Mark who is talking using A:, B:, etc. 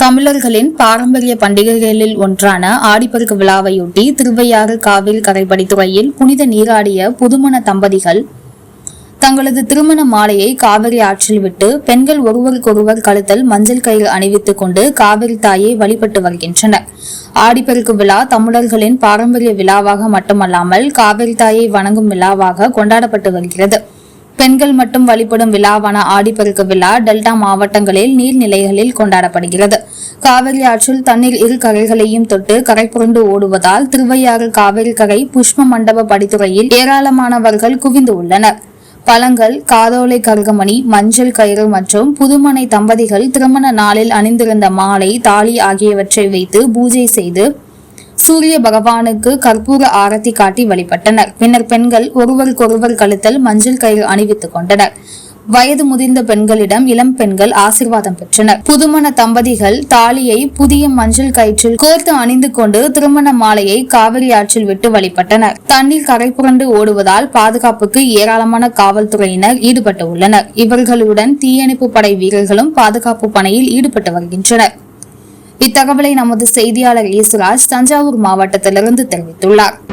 A: தமிழர்களின் பாரம்பரிய பண்டிகைகளில் ஒன்றான ஆடிப்பெருக்கு விழாவையொட்டி திருவையாறு காவிரி கரைப்படித்துறையில் புனித நீராடிய புதுமண தம்பதிகள் தங்களது திருமண மாலையை காவிரி ஆற்றில் விட்டு பெண்கள் ஒருவருக்கொருவர் கழுத்தல் மஞ்சள் கயிறு அணிவித்துக் கொண்டு காவிரி தாயை வழிபட்டு வருகின்றனர். ஆடிப்பெருக்கு விழா தமிழர்களின் பாரம்பரிய விழாவாக மட்டுமல்லாமல் காவிரி தாயை வணங்கும் விழாவாக கொண்டாடப்பட்டு வருகிறது. பெண்கள் மட்டும் வழிபடும் விழாவான ஆடிப்பெருக்கு விழா டெல்டா மாவட்டங்களில் நீர்நிலைகளில் கொண்டாடப்படுகிறது. காவிரி ஆற்றில் தண்ணீர் இரு கரைகளையும் தொட்டு கரை புரண்டு ஓடுவதால் திருவையாறு காவிரி கரை புஷ்ப மண்டப படித்துறையில் ஏராளமானவர்கள் குவிந்து உள்ளனர். பழங்கள் காதோலை கருகமணி மஞ்சள் கயிறு மற்றும் புதுமனை தம்பதிகள் திருமண நாளில் அணிந்திருந்த மாலை தாலி ஆகியவற்றை வைத்து பூஜை செய்து சூரிய பகவானுக்கு கற்பூர ஆரத்தி காட்டி வழிபட்டனர். பின்னர் பெண்கள் ஒருவருக்கொருவர் கழுத்தல் மஞ்சள் கயிறு அணிவித்துக் கொண்டனர். வயது முதிர்ந்த பெண்களிடம் இளம் பெண்கள் ஆசிர்வாதம் பெற்றனர். புதுமண தம்பதிகள் தாலியை புதிய மஞ்சள் கயிற்றில் கோர்த்து அணிந்து கொண்டு திருமண மாலையை காவிரி ஆற்றில் விட்டு வழிபட்டனர். தண்ணீர் கரை புரண்டு ஓடுவதால் பாதுகாப்புக்கு ஏராளமான காவல்துறையினர் ஈடுபட்டு உள்ளனர். இவர்களுடன் தீயணைப்பு படை வீரர்களும் பாதுகாப்பு பணியில் ஈடுபட்டு வருகின்றனர். இத்தகவலை நமது செய்தியாளர் இயேசுராஜ் தஞ்சாவூர் மாவட்டத்திலிருந்து தெரிவித்துள்ளார்.